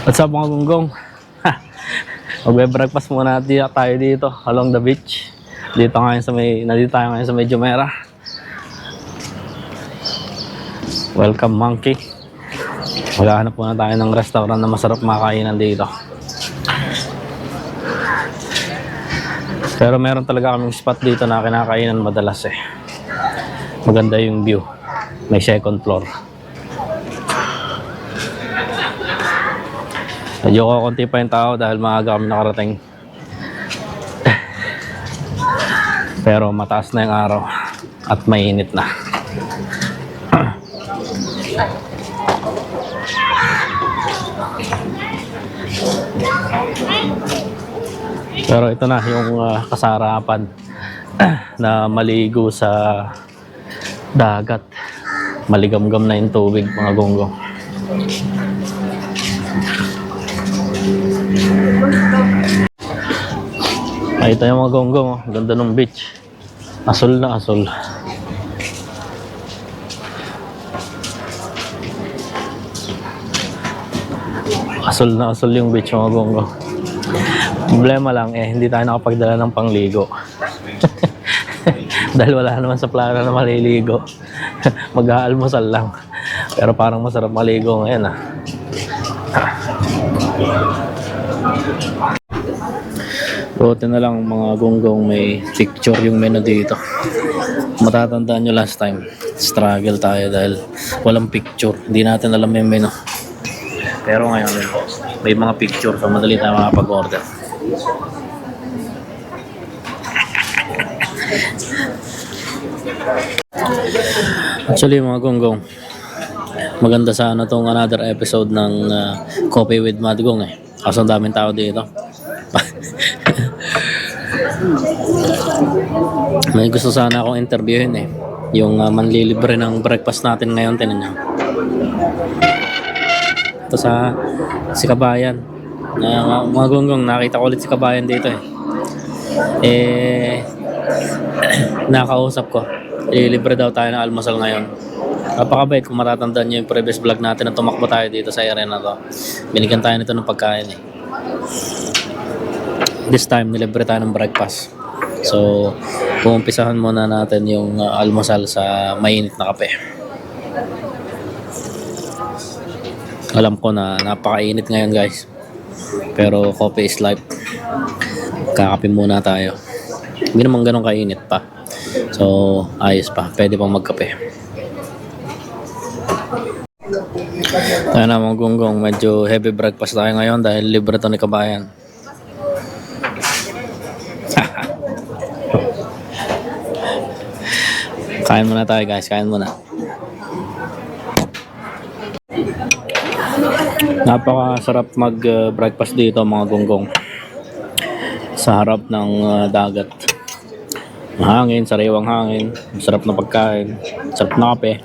What's up mga gunggong? Magbe-breakfast muna tayo dito along the beach. Dito ngayon sa may, nandito tayo ngayon sa may Jumeirah. Welcome monkey. Maghahanap muna tayo ng restaurant na masarap makainan dito. Pero meron talaga kaming spot dito na kinakainan madalas eh. Maganda yung view. May second floor. Medyo kukunti pa yung tao dahil maaga kami nakarating. Pero mataas na yung araw at mainit na. Pero ito na yung ah, kasarapan na maligo sa dagat. Maligamgam na yung tubig mga gonggong. Ay, ito yung mga gonggong. Oh. Ganda ng beach. Asol na asol. Asol na asol yung beach mga gonggong. Problema lang eh, hindi tayo nakapagdala ng pangligo. Dahil wala naman sa plano na maliligo. Mag-aalmusal lang. Pero parang masarap maligo ngayon ah. Buti na lang mga gonggong may picture yung menu dito. Matatandaan nyo last time, struggle tayo dahil walang picture. Hindi natin alam yung menu. Pero ngayon, may mga picture so madali tayo makapag-order. Actually mga gonggong, maganda sana tong another episode ng uh, Coffee with Madgong eh. Kaso ang daming tao dito. May gusto sana akong interviewin eh. Yung uh, manlilibre ng breakfast natin ngayon, tinan niyo. Ito sa si Kabayan. Na, mga gonggong, nakita ko ulit si Kabayan dito eh. Eh, nakausap ko. Ililibre daw tayo ng almusal ngayon. Napakabait kung matatandaan niyo yung previous vlog natin na tumakbo tayo dito sa area na to. Binigyan tayo nito ng pagkain eh. This time, nilibre tayo ng breakfast. So, puumpisahan muna natin yung uh, almusal sa mainit na kape. Alam ko na napakainit ngayon guys. Pero coffee is life. Kakape muna tayo. Hindi naman ganun kainit pa. So, ayos pa. Pwede pang magkape. Tayo na mga gunggong. Medyo heavy breakfast tayo ngayon dahil libre to ni Kabayan. Kain muna tayo guys. Kain muna. Napakasarap mag-breakfast dito mga gonggong. Sa harap ng uh, dagat. Mahangin, sariwang hangin. Masarap na pagkain. Sarap na kape.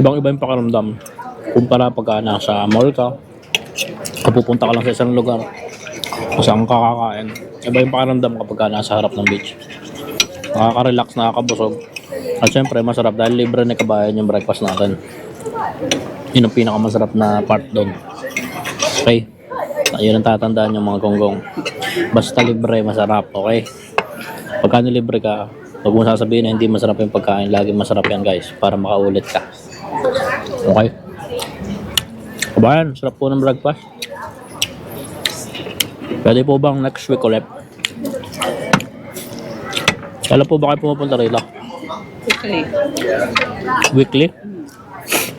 Ibang iba yung pakiramdam. Kumpara pagka nasa mall ka. Kapupunta ka lang sa isang lugar. Kung saan ka kakain. Iba yung pakiramdam kapag ka nasa harap ng beach. Nakaka-relax, nakakabusog. At syempre, masarap dahil libre na kabayan yung breakfast natin. Yun ang pinakamasarap na part doon. Okay? Yun ang tatandaan yung mga gonggong. Basta libre, masarap. Okay? Pagka libre ka, huwag mo sasabihin na hindi masarap yung pagkain. Lagi masarap yan guys, para makaulit ka. Okay? Kabayan, sarap po ng breakfast. Pwede po bang next week ulit? Kailan po ba kayo pumupunta rito? Quickly. Weekly?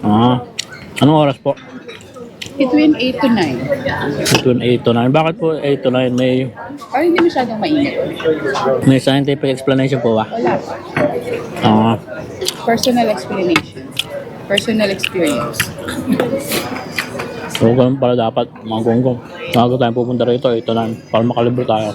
Ah. Anong oras po? Between 8 to 9. Between 8 to 9. Bakit po 8 to 9? May, Para hindi masyadong mainit. may scientific explanation po ba? Wala. Ah. Personal explanation. Personal experience. So, ganun pala dapat, mga gonggong. Bago tayo pupunta rito, 8 to 9. Para makalibre tayo.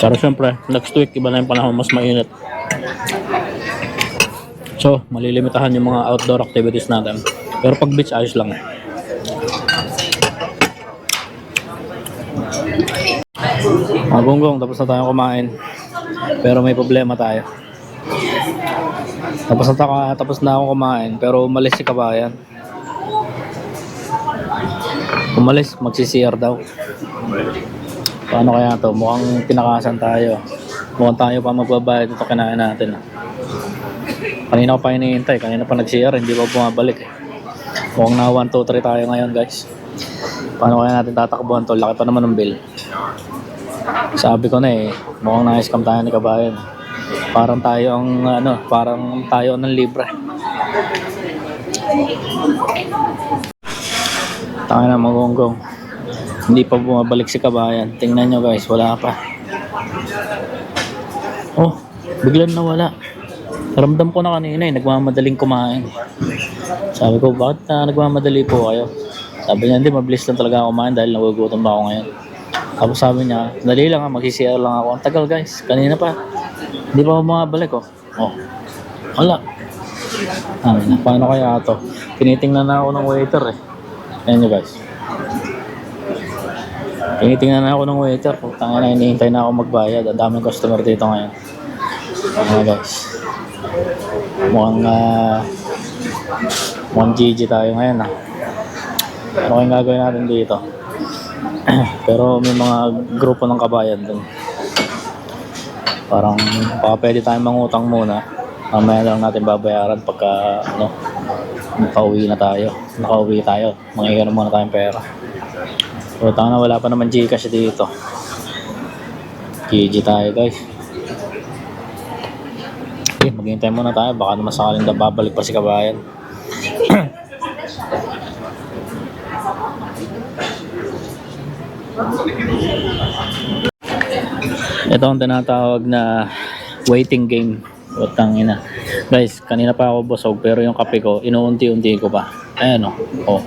Pero syempre, next week, iba na yung panahon, mas mainit. So, malilimitahan yung mga outdoor activities natin. Pero pag beach, ayos lang. Mga gonggong, tapos na tayo kumain. Pero may problema tayo. Tapos na, tapos na ako kumain, pero umalis si kabayan. Umalis, magsi-CR daw. Paano kaya to? Mukhang pinakasan tayo. Mukhang tayo pa magbabayad ito kinain natin. Kanina pa hinihintay. Kanina pa nag-CR, hindi pa bumabalik eh. Mukhang na 1, 2, 3 tayo ngayon guys. Paano kaya natin tatakbuhan to? Laki pa naman ng bill. Sabi ko na eh, mukhang na-scam tayo ni Kabayan. Parang tayo ang ano, parang tayo ng libre. Tayo na magunggong. Hindi pa bumabalik si Kabayan. Tingnan nyo guys, wala pa. Oh, biglang nawala. Ramdam ko na kanina eh, nagmamadaling kumain. Sabi ko, bakit na nagmamadali po kayo? Sabi niya, hindi, mabilis lang talaga kumain dahil nagugutom ba ako ngayon. Tapos sabi niya, dali lang ha, mag-CR lang ako. Ang tagal guys, kanina pa. Hindi pa bumabalik oh. Oh, wala. Ah, paano kaya to? Tinitingnan na ako ng waiter eh. Ayan guys. Tinitingnan na ako ng waiter. Tangina na, hinihintay na ako magbayad. Ang daming customer dito ngayon. Ayan guys. Mukhang, ah, mukhang GG tayo ngayon ah. Ano kayong gagawin natin dito? Pero may mga grupo ng kabayan dun. Parang baka pwede tayong mangutang muna. Mamaya lang natin babayaran pagka ano, nakauwi na tayo. Nakauwi tayo. Mangihiram muna tayong pera. So tanga na wala pa naman Gcash dito. GG tayo guys. Okay, maghintay muna tayo. Baka naman sakaling na babalik pa si kabayan. Ito ang tinatawag na waiting game. Utang ina. Guys, kanina pa ako busog pero yung kape ko, inuunti-unti ko pa. Ayan o. Oh.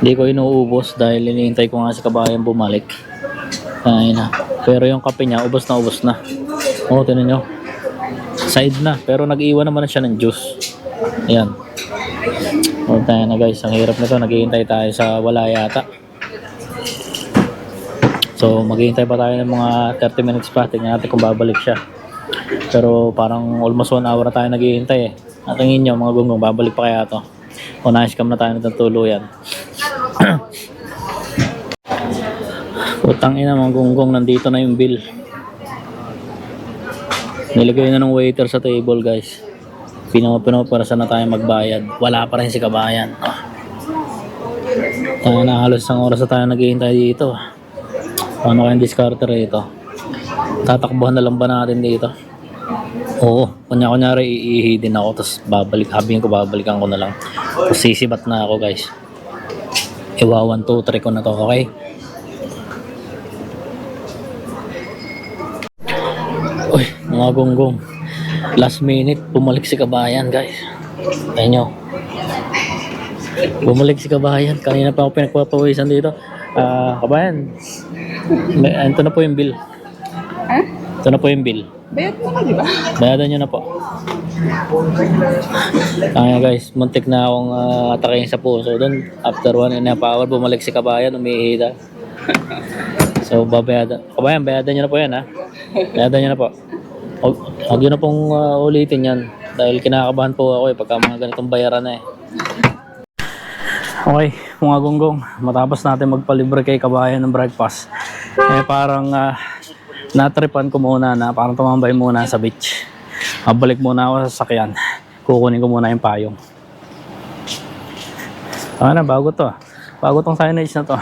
Hindi ko inuubos dahil iniintay ko nga si kabayan bumalik. Ayan na. Pero yung kape niya, ubos na ubos na. Oo, oh, tinan nyo. Side na. Pero nag-iwan naman na siya ng juice. Ayan. O, tayo na guys. Ang hirap nito. Naghihintay tayo sa wala yata. So, maghihintay pa tayo ng mga 30 minutes pa. Tingnan natin kung babalik siya. Pero parang almost 1 hour na tayo naghihintay eh. At tingin nyo, mga gunggong, babalik pa kaya to. O na-scam na tayo ng tuluyan. Putang ina mga gunggong, nandito na yung bill. Nilagay na ng waiter sa table guys. Pinapino para sana tayo magbayad. Wala pa rin si kabayan. Tayo na halos isang oras na tayo naghihintay dito. Paano kayang discarter ito? Tatakbuhan na lang ba natin dito? Oo, kunya-kunyari iihi din ako tapos babalik, sabihin ko babalikan ko na lang. Tapos sisibat na ako guys. Iwa 1, 2, 3 ko na to, okay? Uy, mga gonggong. Last minute, bumalik si kabayan guys. Ayun nyo. Bumalik si kabayan. Kanina pa ako pinagpapawisan dito. Ah, kabayan. May, ito na po yung bill. Ha? Ito na po yung bill. Bayad ka, di ba? Bayadan nyo na po. Kaya guys, muntik na akong uh, atakin sa puso doon. After one and a half hour, bumalik si kabayan, umihida. So, babayadan. Kabayan, bayadan nyo na po yan ha. Bayadan nyo na po. Huwag nyo na pong uh, ulitin yan. Dahil kinakabahan po ako eh, pagka mga ganitong bayaran na eh. Okay, mga gonggong, matapos natin magpalibre kay kabayan ng breakfast, eh parang uh, natripan ko muna na parang tumambay muna sa beach. Mabalik muna ako sa sasakyan. Kukunin ko muna yung payong. Ano na, bago to. ah. Bago tong signage na to.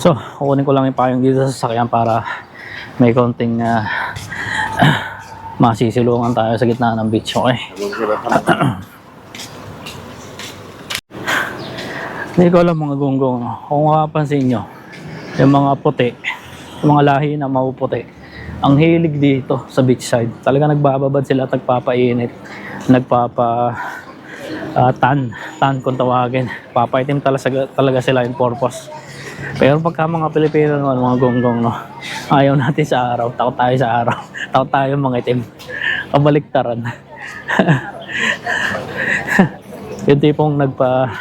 So, kukunin ko lang yung payong dito sa sasakyan para may konting uh, masisilungan tayo sa gitna ng beach. Okay? Hindi ko alam mga gonggong. no? Kung makapansin nyo, yung mga puti, yung mga lahi na mapuputi, ang hilig dito sa beachside. Talaga nagbababad sila at nagpapainit. Nagpapa ah, tan, tan kung tawagin. Papaitim talaga, talaga sila in purpose. Pero pagka mga Pilipino naman, mga gonggong, no, ayaw natin sa araw, takot tayo sa araw, takot tayo mga itim. Kabaliktaran. yung tipong nagpa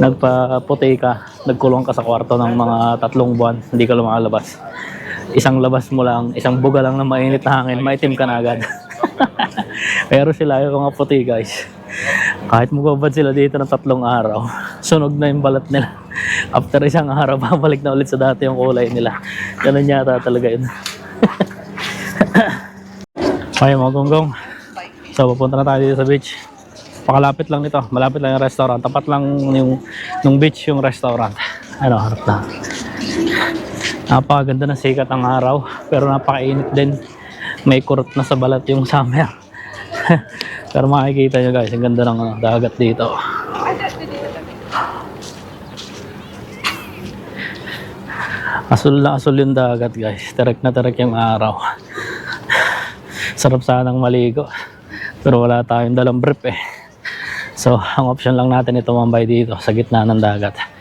nagpaputi ka, nagkulong ka sa kwarto ng mga tatlong buwan, hindi ka lumalabas. Isang labas mo lang, isang buga lang ng mainit na hangin, maitim ka na agad. Pero sila yung mga puti guys. Kahit magubad sila dito ng tatlong araw, sunog na yung balat nila. After isang araw, babalik na ulit sa dati yung kulay nila. Ganun yata talaga yun. Okay mga gonggong. So pupunta na tayo dito sa beach. Pakalapit lang nito. Malapit lang yung restaurant. Tapat lang yung nung beach yung restaurant. Ano, harap na. Napakaganda ng sikat ng araw. Pero napakainit din. May kurot na sa balat yung summer. pero makikita nyo guys, ang ganda ng ano, dagat dito. Asul na asul yung dagat guys. Terek na terek yung araw. Sarap sanang maligo. Pero wala tayong dalang brief eh. So, ang option lang natin ito mambay dito sa gitna ng dagat.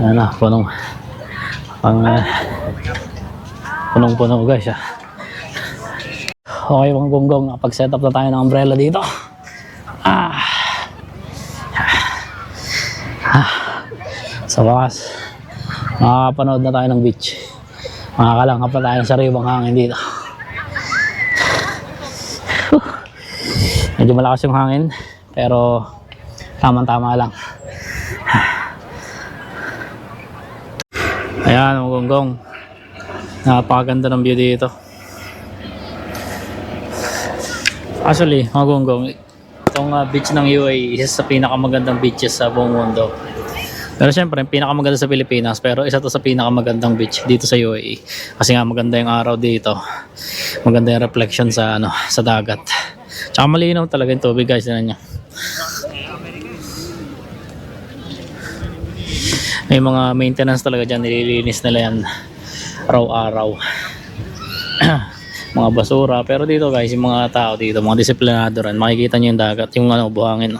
Ano, punong pang uh, punong-puno guys ah. Okay mga gonggong, pag-set up na tayo ng umbrella dito. Ah. Ah. Sa wakas, makakapanood na tayo ng beach. Makakalangkap na tayo ng sariwang hangin dito. Medyo malakas yung hangin, pero tamang-tama lang. Ayan, mga gonggong. Napakaganda ng view dito. Actually, mga gonggong, itong uh, beach ng UAE, isa sa pinakamagandang beaches sa buong mundo. Pero syempre, pinakamaganda sa Pilipinas, pero isa to sa pinakamagandang beach dito sa UAE. Kasi nga maganda yung araw dito. Maganda yung reflection sa ano, sa dagat. Tsaka malinaw talaga yung tubig guys, tinan nyo. May mga maintenance talaga dyan, nililinis nila yan araw-araw. mga basura. Pero dito guys, yung mga tao dito, mga disiplinado rin, makikita nyo yung dagat, yung ano, buhangin.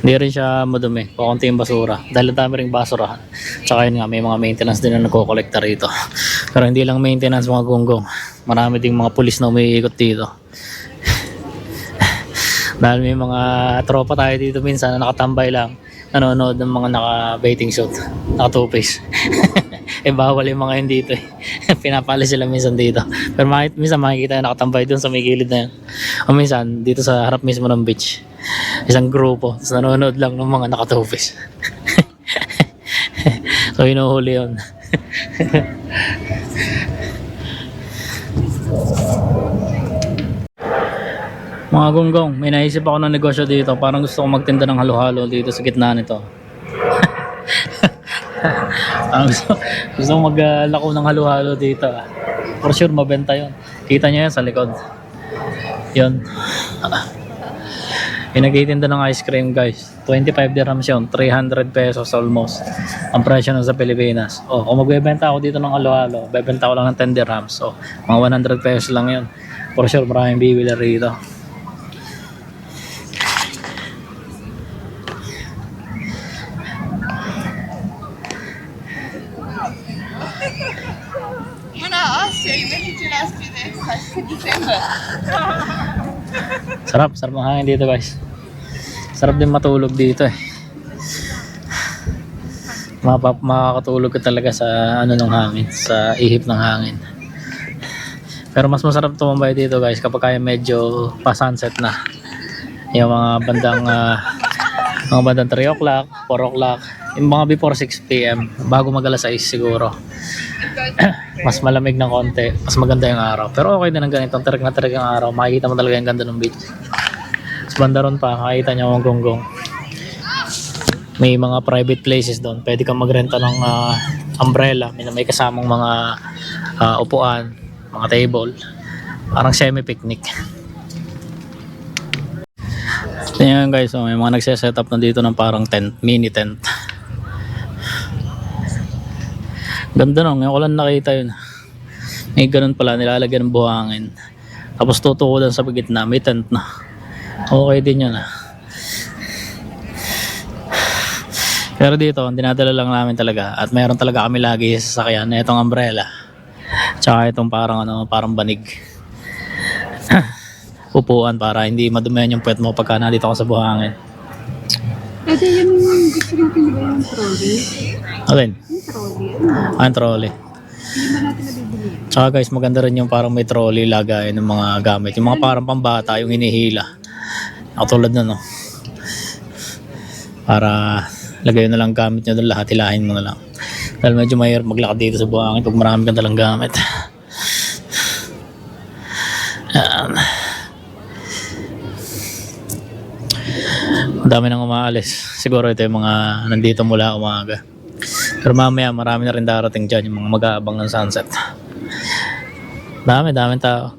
Hindi rin siya madumi, kukunti yung basura. Dahil dami ring basura. Tsaka yun nga, may mga maintenance din na nagko-collecta rito. Pero hindi lang maintenance mga gunggong. Marami ding mga pulis na umiikot dito. Dahil may mga tropa tayo dito minsan na nakatambay lang. Nanonood ng mga naka-baiting suit. Naka-two-face. eh bawal yung mga yun dito eh. Pinapali sila minsan dito. Pero makik- minsan makikita na nakatambay dun sa may gilid na yun. O minsan, dito sa harap mismo ng beach. Isang grupo. Tapos nanonood lang ng mga naka-two-face. so hinuhuli yun. Mga gunggong, may naisip ako ng negosyo dito. Parang gusto ko magtinda ng halo-halo dito sa gitna nito. Parang gusto, gusto ko maglako ng halo-halo dito. ah. For sure, mabenta yon. Kita niyo yan sa likod. Yun. Yung nagtitinda ng ice cream guys. 25 dirhams yun. 300 pesos almost. Ang presyo nun sa Pilipinas. Oh, kung magbebenta ako dito ng halo-halo, bebenta ko lang ng 10 dirhams. So, mga 100 pesos lang yun. For sure, maraming bibili rito. Muna Asya, imagine last year sa December. Sarap, sarap ang hangin dito guys. Sarap din matulog dito eh. Mapap makakatulog ka talaga sa ano ng hangin, sa ihip ng hangin. Pero mas masarap tumambay dito guys kapag kaya medyo pa-sunset na. Yung mga bandang ah, mga bandang 3 o'clock, 4 o'clock, yung mga before 6 p.m. bago mag alas 6 siguro. mas malamig ng konti, mas maganda yung araw. Pero okay din ang ganitong tarik na tarik ang araw. Makikita mo talaga yung ganda ng beach. Sa banda ron pa, makikita niyo ang gonggong. May mga private places doon. Pwede kang magrenta ng ah, umbrella. May, may kasamang mga ah, upuan, mga table. Parang semi-picnic. Tingnan guys, oh, may mga nagse-set up na dito ng parang tent, mini tent. Ganda nung, ngayon ko lang nakita yun. May ganun pala, nilalagyan ng buhangin. Tapos tutukodan sa gitna, may tent na. Okay din yun ah. Pero dito, dinadala lang namin talaga at meron talaga kami lagi sa sasakyan na itong umbrella. Tsaka itong parang ano, parang banig. Upuan para hindi madumihan yung puwet mo pagka nandito ka sa buhangin. Pwede yun gusto rin pinili yung trolley. Alin? Yung trolley. Ah, yung trolley. Hindi ba natin nabibili? Tsaka guys, maganda rin yung parang may trolley lagay ng mga gamit. Yung mga parang pambata, yung hinihila. Katulad na no. Para lagay na lang gamit nyo doon lahat, hilahin mo na lang. Dahil medyo mahirap maglakad dito sa buhangin pag marami kang dalang gamit. dami nang umaalis. Siguro ito yung mga nandito mula umaga. Pero mamaya marami na rin darating dyan yung mga mag-aabang ng sunset. Dami, daming tao.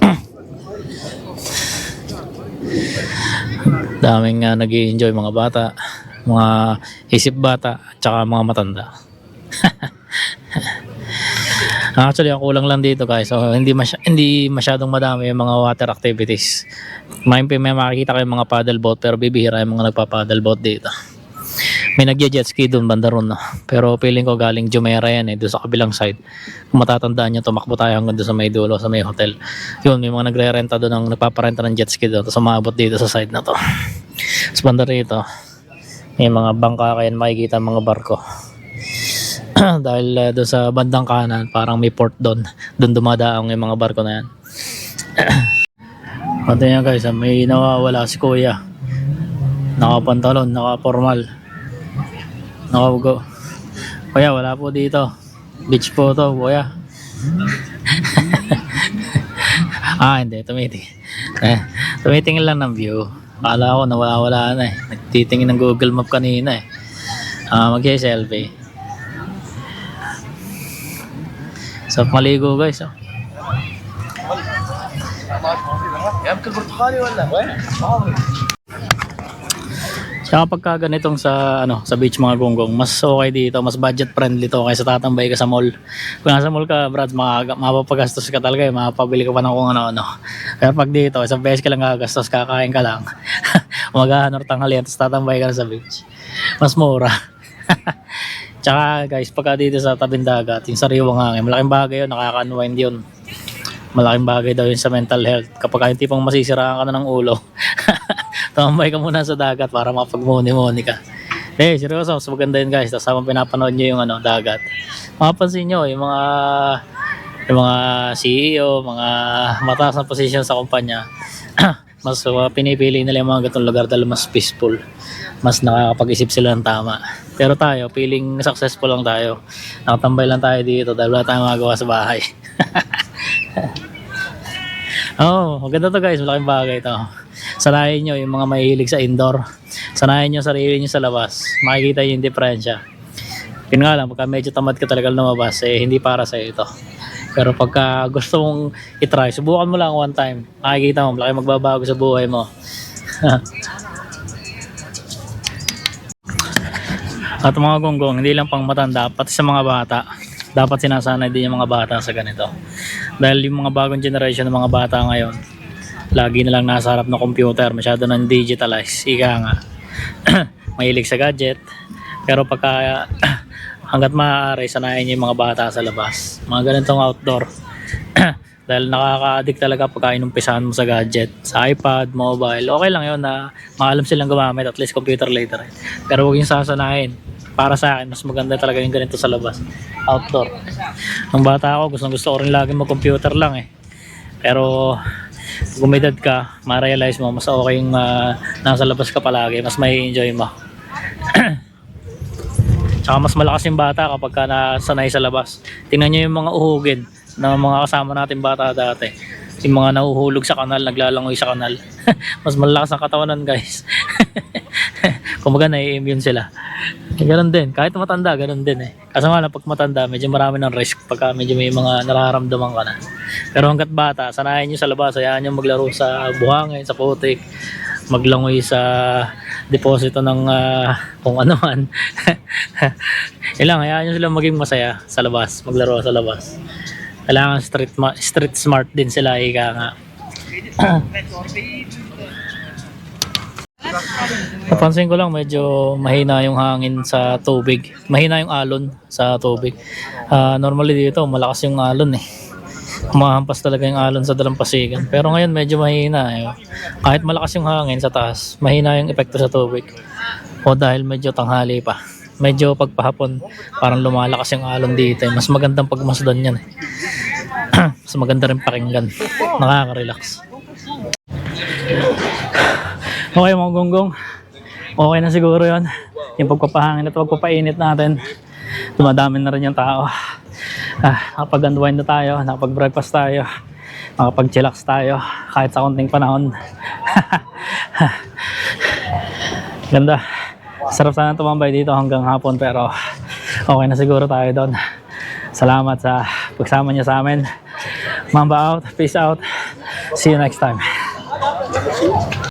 Daming uh, nag enjoy mga bata, mga isip bata, at saka mga matanda. Actually, ang kulang lang dito guys. So, hindi, masy- hindi masyadong madami yung mga water activities. May, may makikita kayo mga paddle boat pero bibihira yung mga nagpa-paddle boat dito. May nagja-jet ski doon banda ron. No? Pero feeling ko galing Jumeirah yan eh, doon sa kabilang side. Kung matatandaan nyo, tumakbo tayo hanggang doon sa may dulo, sa may hotel. Yun, may mga nagre-renta doon, ang nagpaparenta ng jet ski doon. Tapos umabot dito sa side na to. Tapos banda rito, may mga bangka kayo makikita mga barko. Dahil uh, doon sa bandang kanan, parang may port doon. Doon dumadaong yung mga barko na yan. Pati yan guys, ah, may nawawala si kuya. Nakapantalon, nakapormal. Nakaugo. Kuya, wala po dito. Beach po to, kuya. ah, hindi. Tumiting. Eh, tumitingin lang ng view. Akala ko nawawala na eh. Nagtitingin ng Google Map kanina eh. Ah, mag-selfie. So, maligo guys. Oh. Tsaka pagka ganitong sa ano sa beach mga gonggong, mas okay dito, mas budget friendly to kaysa tatambay ka sa mall. Kung nasa mall ka, Brad, mapapagastos ka talaga, eh, mapapabili ka pa ng kung ano-ano. Pero pag dito, isang beses ka lang gagastos, kakain ka lang. Umagahan or tanghalian, tapos tatambay ka sa beach. Mas mura. Tsaka guys, pagka dito sa tabing dagat, yung sariwang hangin, malaking bagay yun, nakaka-unwind yun. Malaking bagay daw yun sa mental health. Kapag yung tipong masisiraan ka na ng ulo, tumambay ka muna sa dagat para makapagmuni-muni ka. Eh, seryoso, mas maganda yun guys. Tapos habang pinapanood nyo yung ano, dagat. Mapapansin nyo, yung mga yung mga CEO, mga mataas na position sa kumpanya, mas uh, pinipili nila yung mga gatong lugar dahil mas peaceful. Mas nakakapag-isip sila ng tama. Pero tayo, feeling successful lang tayo. Nakatambay lang tayo dito dahil wala tayong magawa sa bahay. Oh, maganda to guys. Malaking bagay to. Sanayin nyo yung mga mahilig sa indoor. Sanayin nyo sarili nyo sa labas. Makikita yung diferensya. Yun nga lang, pagka medyo tamad ka talaga lumabas, eh, hindi para sa ito. Pero pagka gusto mong itry, subukan mo lang one time. Makikita mo, malaki magbabago sa buhay mo. At mga gonggong, hindi lang pang matanda, pati sa mga bata, dapat sinasanay din yung mga bata sa ganito. Dahil yung mga bagong generation ng mga bata ngayon, lagi na lang nasa harap ng computer, masyado nang digitalize, ika nga. Mahilig sa gadget, pero pagka hanggat maaari, sanayin yung mga bata sa labas. Mga ganitong outdoor. Dahil nakaka-addict talaga pagka inumpisahan mo sa gadget, sa iPad, mobile. Okay lang yun na maalam silang gumamit, at least computer later. Pero huwag yung sasanayin. Para sa akin, mas maganda talaga yung ganito sa labas. Outdoor. Nung bata ako, gusto gusto ko rin lagi mag-computer lang eh. Pero kung may edad ka, ma-realize mo, mas okay yung ah, nasa labas ka palagi, mas may enjoy mo. Tsaka mas malakas yung bata kapag ka nasanay sa labas. Tingnan nyo yung mga uhugin ng mga kasama natin bata dati. Yung mga nahuhulog sa kanal, naglalangoy sa kanal. mas malakas ang katawan nun guys. Kumbaga nai-immune sila. Eh, ganun din. Kahit matanda, ganun din eh. Kaso nga lang, pag matanda, medyo marami ng risk pagka medyo may mga nararamdaman ka na. Pero hanggat bata, sanayin nyo sa labas, hayaan nyo maglaro sa buhangin, sa putik, maglangoy sa deposito ng ah, kung ano man. Ilang, hayaan nyo silang maging masaya sa labas, maglaro sa labas. Kailangan street, street smart din sila, ika nga. Napansin ko lang medyo mahina yung hangin sa tubig. Mahina yung alon sa tubig. Ah, normally dito malakas yung alon eh. Kumahampas talaga yung alon sa dalampasigan. Pero ngayon medyo mahina. Eh. Kahit malakas yung hangin sa taas, mahina yung epekto sa tubig. O dahil medyo tanghali pa. Medyo pagpahapon, parang lumalakas yung alon dito. eh. Mas magandang pagmasdan yan. eh. Mas maganda rin pakinggan. Nakaka-relax. Okay mga gonggong. Okay na siguro yon Yung pagpapahangin at pagpapainit natin. Dumadami na rin yung tao. Ah, nakapag-unwind na tayo, nakapag-breakfast tayo, nakapag-chillax tayo kahit sa konting panahon. Ganda. Sarap sana tumambay dito hanggang hapon pero okay na siguro tayo doon. Salamat sa pagsama niyo sa amin. Mamba out. Peace out. See you next time.